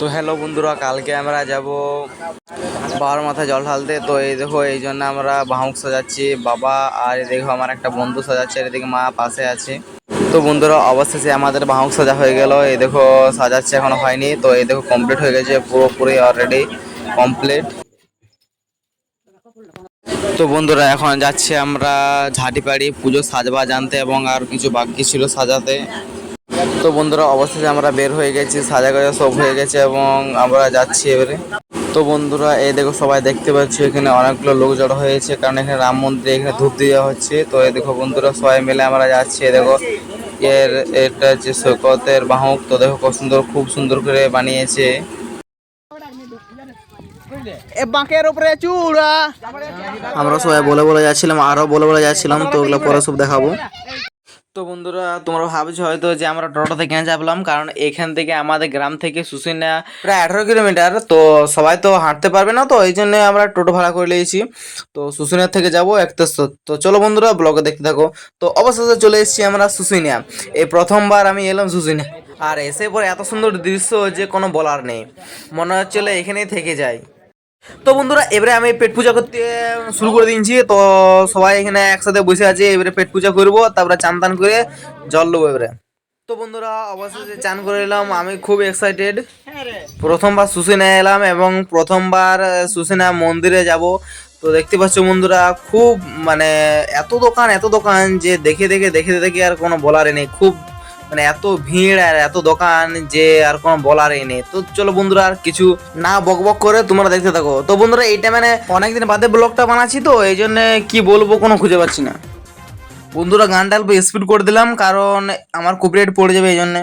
তো হ্যালো বন্ধুরা, কালকে আমরা যাব বাবার মাথায় জল ঢালতে। তো এই দেখো, এই জন্য আমরা বাহুক সাজাচ্ছি। বাবা আর দেখো আমার একটা বন্ধু সাজাচ্ছে, আর এদিকে মা পাশে আছে। তো বন্ধুরা, অবশেষে আমাদের বাহুক সাজা হয়ে গেল। এই দেখো, সাজাচ্ছে এখনও হয়নি। তো এই দেখো কমপ্লিট হয়ে গেছে, পুরোপুরি অলরেডি কমপ্লিট তো বন্ধুরা, এখন যাচ্ছি আমরা ঝাঁটিপাড়ি পুজো সাজবা জানতে এবং আর কিছু বাকি ছিল সাজাতে। তো বন্ধুরা অবশেষে আমরা বের হয়ে গেছি সাজা গাজা সব হয়ে গেছে এবং আমরা যাচ্ছি এবারে। তো বন্ধুরা এই দেখো সবাই দেখতে পাচ্ছি এখানে অনেকগুলো লোক জড়ো হয়েছে কারণ এখানে রাম মন্দিরে এখানে ধূপ দেওয়া হচ্ছে। তো এই দেখো বন্ধুরা সবাই মিলে আমরা যাচ্ছি এই দেখো এর এটা হচ্ছে সৈকতের বাহক তো দেখো কত সুন্দর খুব সুন্দর করে বানিয়েছে। বাঁকের উপরে চূড়া। আমরা সবাই বলে বলে যাচ্ছিলাম আরও বলে বলে যাচ্ছিলাম তো ওগুলো পরে সব দেখাবো। তো বন্ধুরা, তোমরা ভাবছ হয়তো যে আমরা টোটোতে কেন চাপলাম? কারণ এখান থেকে আমাদের গ্রাম থেকে শুশুনিয়া প্রায় আঠারো কিলোমিটার, তো সবাই তো হাঁটতে পারবে না, তো এই জন্য আমরা টোটো ভাড়া করে নিয়েছি। তো শুশুনিয়া থেকে যাব একতেশ্বর তো চলো বন্ধুরা, ব্লগে দেখতে থাকো। তো অবশেষে চলে এসেছি আমরা শুশুনিয়া এই প্রথমবার আমি এলাম শুশুনিয়া আর এসে পরে এত সুন্দর দৃশ্য যে কোনো বলার নেই। মনে হচ্ছিল এখানেই থেকে যাই। তো বন্ধুরা এবারে আমি পেট পূজা করতে শুরু করে দিয়েছি। তো সবাই এখানে একসাথে বসে আছে এবারে পেট পূজা করব তারপরে চান টান করে জল দেবো এবারে। তো বন্ধুরা অবশেষে চান করে এলাম আমি খুব এক্সাইটেড প্রথমবার সুসেনা এলাম এবং প্রথমবার সুসেনা মন্দিরে যাব। তো দেখতে পাচ্ছ বন্ধুরা খুব মানে এত দোকান এত দোকান যে দেখে দেখে দেখে দেখে আর কোনো বলারই নেই। খুব মানে এত ভিড় আর এত দোকান যে আর কোনো এই নেই। তো চলো বন্ধুরা, আর কিছু না বক বক করে তোমরা দেখতে থাকো। তো বন্ধুরা, এইটা মানে অনেকদিন বাদে ব্লগটা বানাচ্ছি তো, এই জন্য কি বলব কোনো খুঁজে পাচ্ছি না। বন্ধুরা, গানটা অল্প স্পিড করে দিলাম, কারণ আমার কপিরাইট পড়ে যাবে এই জন্য।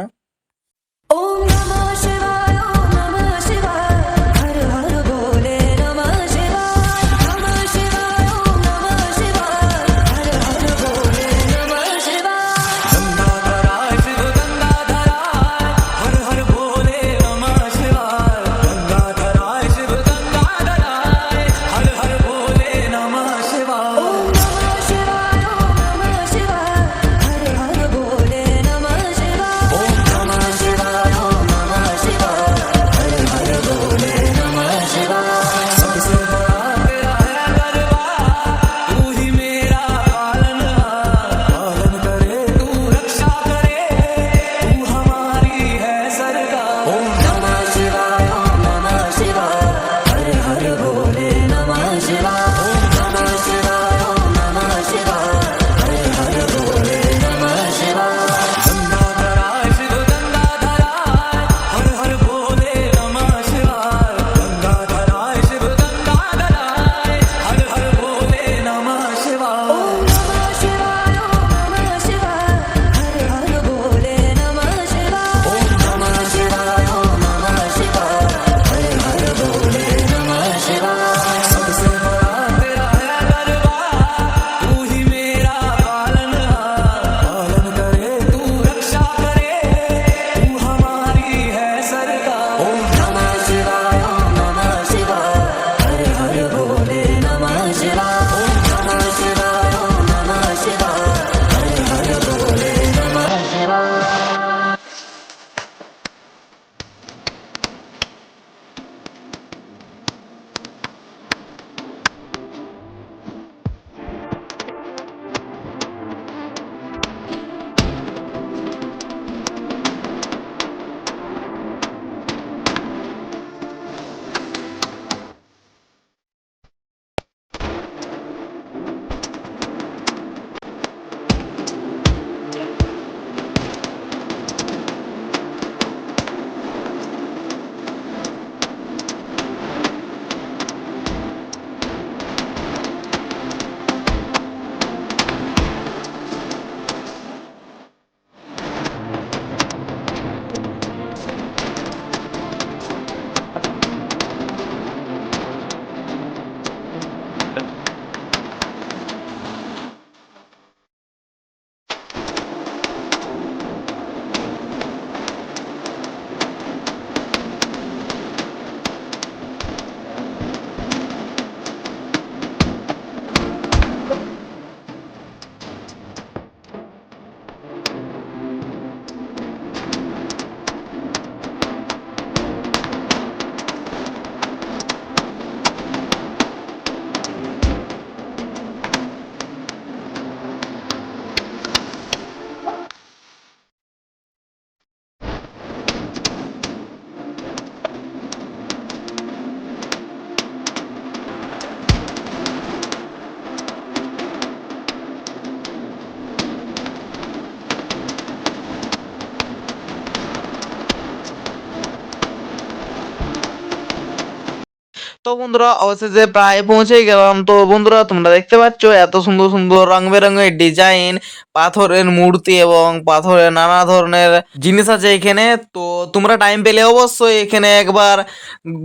বন্ধুরা, অবশেষে প্রায় পৌঁছে গেলাম। তো বন্ধুরা, তোমরা দেখতে পাচ্ছ, এত সুন্দর সুন্দর রং বেরঙের ডিজাইন, পাথরের মূর্তি এবং পাথরের নানা ধরনের জিনিস আছে এখানে। তো তোমরা টাইম পেলে অবশ্যই এখানে একবার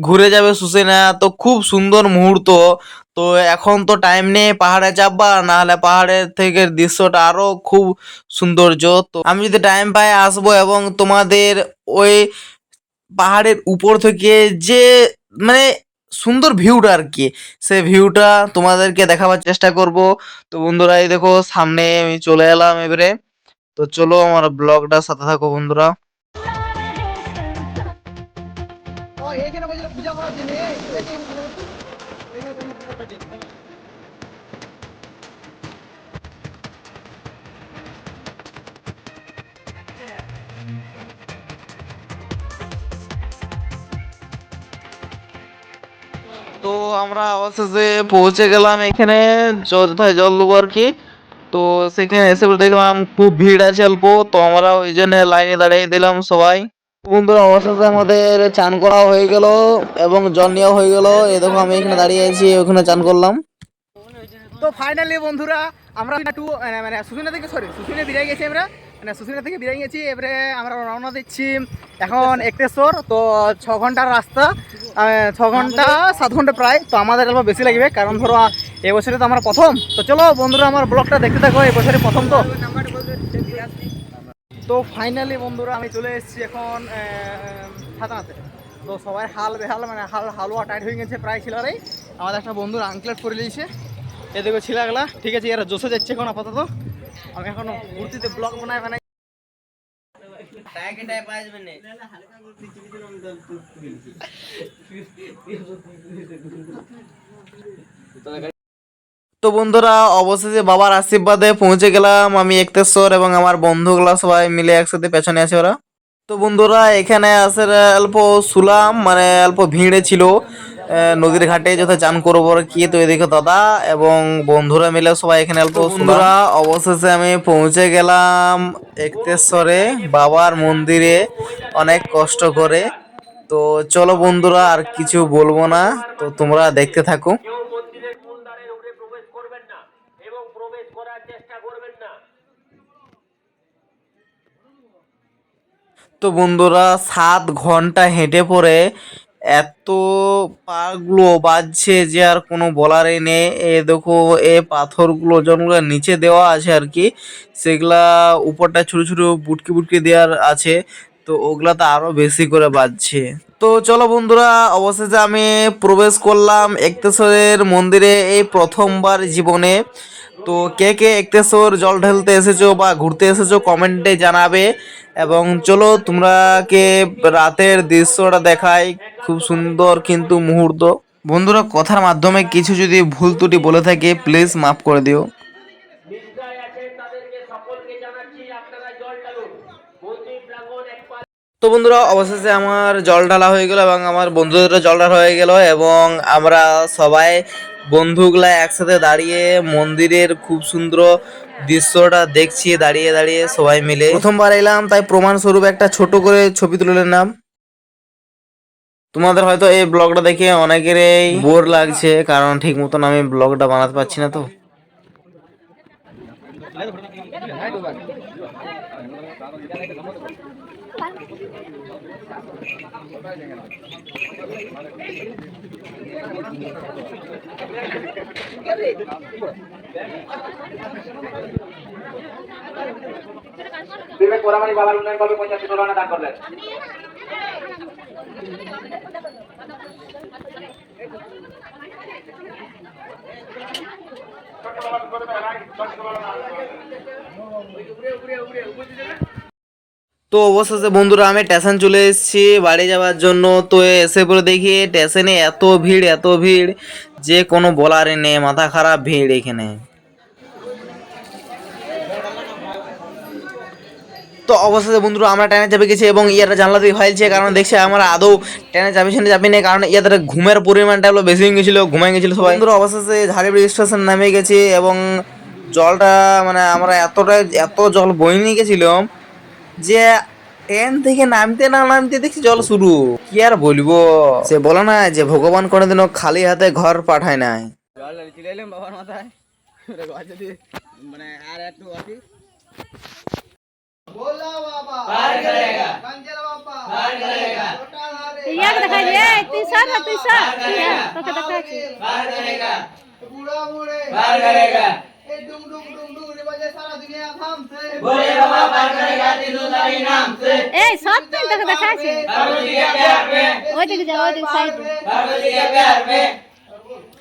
ঘুরে যাবে সুসেনা। তো খুব সুন্দর মুহূর্ত। তো এখন তো টাইম নেই পাহাড়ে চাপবা না হলে পাহাড়ের থেকে দৃশ্যটা আরও খুব সৌন্দর্য। তো আমি যদি টাইম পাই, আসব এবং তোমাদের ওই পাহাড়ের উপর থেকে যে মানে সুন্দর ভিউটা আর কি সে ভিউটা তোমাদেরকে দেখাবার চেষ্টা করব। তো বন্ধুরা, এই দেখো, সামনে আমি চলে এলাম এবারে। তো চলো, আমার ব্লগটা সাথে থাকো বন্ধুরা। তো আমরা অবশেষে পৌঁছে গেলাম এখানে জল দেবো আর কি তো সেখানে এসে দেখলাম খুব ভিড় আছে অল্প, তো আমরা ওই জন্য লাইনে দাঁড়িয়ে দিলাম সবাই। বন্ধুরা, অবশেষে আমাদের চান করা হয়ে গেল এবং জল নেওয়া হয়ে গেল। এই দেখো আমি এখানে দাঁড়িয়ে আছি, ওখানে চান করলাম। তো ফাইনালি বন্ধুরা, আমরা মানে সুসিনা থেকে সরি সুসিনে বেরিয়ে গেছি আমরা। মানে সুসিনা থেকে বেরিয়ে গেছি এবারে আমরা রওনা দিচ্ছি এখন একটেশ্বর তো ছ ঘণ্টার রাস্তা ছ ঘণ্টা সাত ঘণ্টা প্রায়, তো আমাদের অল্প বেশি লাগবে, কারণ ধরো এবছরে তো আমরা প্রথম। তো চলো বন্ধুরা, আমার ব্লগটা দেখতে থাকো, এবছরে প্রথম তো। তো ফাইনালি বন্ধুরা, আমি চলে এসেছি এখন ছাতানাতে তো সবাই হাল বেহাল মানে হাল হালুয়া টাইট হয়ে গেছে প্রায় ছিলারাই আমাদের একটা বন্ধুর আংকলেট করে দিয়েছে এদিকে ছিলাগুলা, ঠিক আছে, এরা জোশে যাচ্ছে এখন আপাতত। আমি এখন কুর্তিতে ব্লগ বানাই বানাই তো বন্ধুরা অবশেষে বাবার আশীর্বাদে পৌঁছে গেলাম আমি একতেশ্বর এবং আমার বন্ধুগুলা সবাই মিলে একসাথে পেছনে আছে ওরা। তো বন্ধুরা এখানে আসে অল্প শুলাম মানে অল্প ভিড়ে ছিল। নদীর ঘাটে যথা চান করব আর কি। তো এদিকে দাদা এবং বন্ধুরা মিলে সবাই এখানে অল্প বন্ধুরা অবশেষে আমি পৌঁছে গেলাম একতেশ্বরে বাবার মন্দিরে। অনেক কষ্ট করে। তো চলো বন্ধুরা আর কিছু বলব না। তো তোমরা দেখতে থাকো। তো বন্ধুরা, সাত ঘণ্টা হেঁটে পরে এত পাগুলো বাজছে যে আর কোনো বলারই নেই। এ দেখো, এ পাথরগুলো যেগুলো নিচে দেওয়া আছে আর কি, সেগুলা উপরটা ছোটো ছোটো বুটকি বুটকি দেওয়ার আছে, তো ওগুলাতে আরও বেশি করে বাজছে। তো চলো বন্ধুরা, অবশেষে আমি প্রবেশ করলাম একতেশ্বরের মন্দিরে এই প্রথমবার জীবনে। তো কে কে একতেশ্বর জল ঢালতে এসেছ বা ঘুরতে এসেছ কমেন্টে জানাবে। এবং চলো তোমরা কে রাতের দৃশ্যটা দেখাই। খুব সুন্দর কিন্তু মুহূর্ত। বন্ধুরা কথার মাধ্যমে কিছু যদি ভুল ত্রুটি বলে থাকে প্লিজ মাফ করে দিও। তো বন্ধুরা অবশেষে আমার জল ঢালা হয়ে গেল এবং আমার বন্ধুদেরও জল ঢালা হয়ে গেল এবং আমরা সবাই বন্ধুগুলা একসাথে দাঁড়িয়ে মন্দিরের খুব সুন্দর দৃশ্যটা দেখছি, দাঁড়িয়ে দাঁড়িয়ে সবাই মিলে। প্রথমবার এলাম, তাই প্রমাণ স্বরূপ একটা ছোট করে ছবি তুলে নাম। তোমাদের হয়তো এই ব্লগটা দেখে অনেকেরই বোর লাগছে, কারণ ঠিক মতন আমি ব্লগটা বানাতে পারছি না তো। বিবেক পোড়ামারি বাবার উন্নয়ন কবে পঞ্চাশ আনা দান করলেন তো অবশেষে বন্ধুরা, আমি স্টেশন চলে এসেছি বাড়ি যাওয়ার জন্য। তো এসে পরে দেখি স্টেশনে এত ভিড় এত ভিড়, যে কোনো বলারই নেই, মাথা খারাপ ভিড় এখানে। তো অবশেষে বন্ধুরা, আমরা ট্রেনে চাপে গেছি এবং ইয়ারা জানলা দিয়ে হয়েছে কারণ দেখছি আমরা আদৌ ট্রেনে চাপি সেখানে চাপি নেই, কারণ ইয়াদের ঘুমের পরিমাণটা হলো বেশি হয়ে গেছিল ঘুমাই গেছিল সবাই। বন্ধুরা অবশেষে ঝাড়িবাড়ি স্টেশন নামে গেছি এবং জলটা মানে আমরা এতটা এত জল বই নিয়ে গেছিলাম যে ট্রেন থেকে নামতে না নামতে দেখছি জল শুরু কি আর বলবো সে বলে না যে ভগবান কোনোদিনও খালি হাতে ঘর পাঠায় নাই জল চলে এলাম বাবার মাথায় এবারে ঘর যদি মানে আর একটু আছি बोला बाबा पार करेगा मंजिल बाबा पार करेगा छोटा धारे ইয়াক দেখাই দে তুই সর না তুই সর তোকে দেখাচ্ছি पार करेगा बूढ़ा बूढ़े पार करेगा भोले बाबा पार करेगा तिजुदारी नाम से ए साथ में तक दिखा छे पार्वती के प्यार में ओ दिख जा ओ दिख साइड पार्वती के प्यार में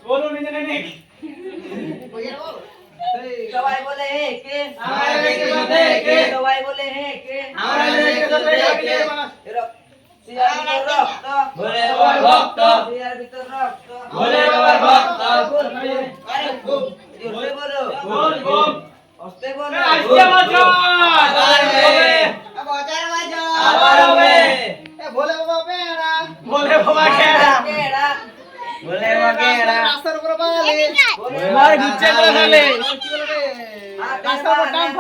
बोलो नहीं नहीं नहीं सवाई बोले है के हमारे बेटे बंदे के सवाई बोले है के हमारे बेटे बंदे के सियार भीतर रक्त भोले बाबा भक्त सियार भीतर रक्त भोले बाबा भक्त बोल बोल बोल बोल হস্তে বলো। আজকে বাঁচো আবার হবে। বাজার বাজো আবার হবে। এ ভোলে বাবা পেড়া ভোলে বাবা কেড়া কেড়া ভোলে বাবা কেড়া রাস্তার উপর বালি। মার গুচ্ছে করে ফেলে রাস্তার উপর ডাম্প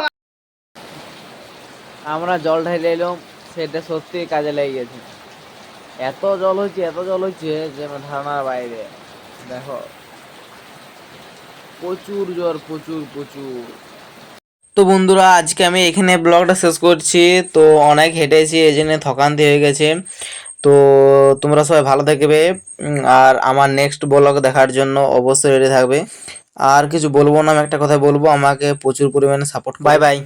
আমরা জল ঢেলে এলাম সেটা সত্যি কাজে লেগে গেছে। এত জল হচ্ছে এত জল হচ্ছে যে ধারণার বাইরে। দেখো প্রচুর জ্বর প্রচুর প্রচুর। তো বন্ধুরা, আজকে আমি এখানে ব্লগটা শেষ করছি। তো অনেক হেঁটেছি, এই জন্য থকান্তি হয়ে গেছে। তো তোমরা সবাই ভালো থাকবে। আর আমার নেক্সট ব্লগ দেখার জন্য অবশ্যই রেডি থাকবে। আর কিছু বলব না, আমি একটা কথা বলব, আমাকে প্রচুর পরিমাণে সাপোর্ট বাই বাই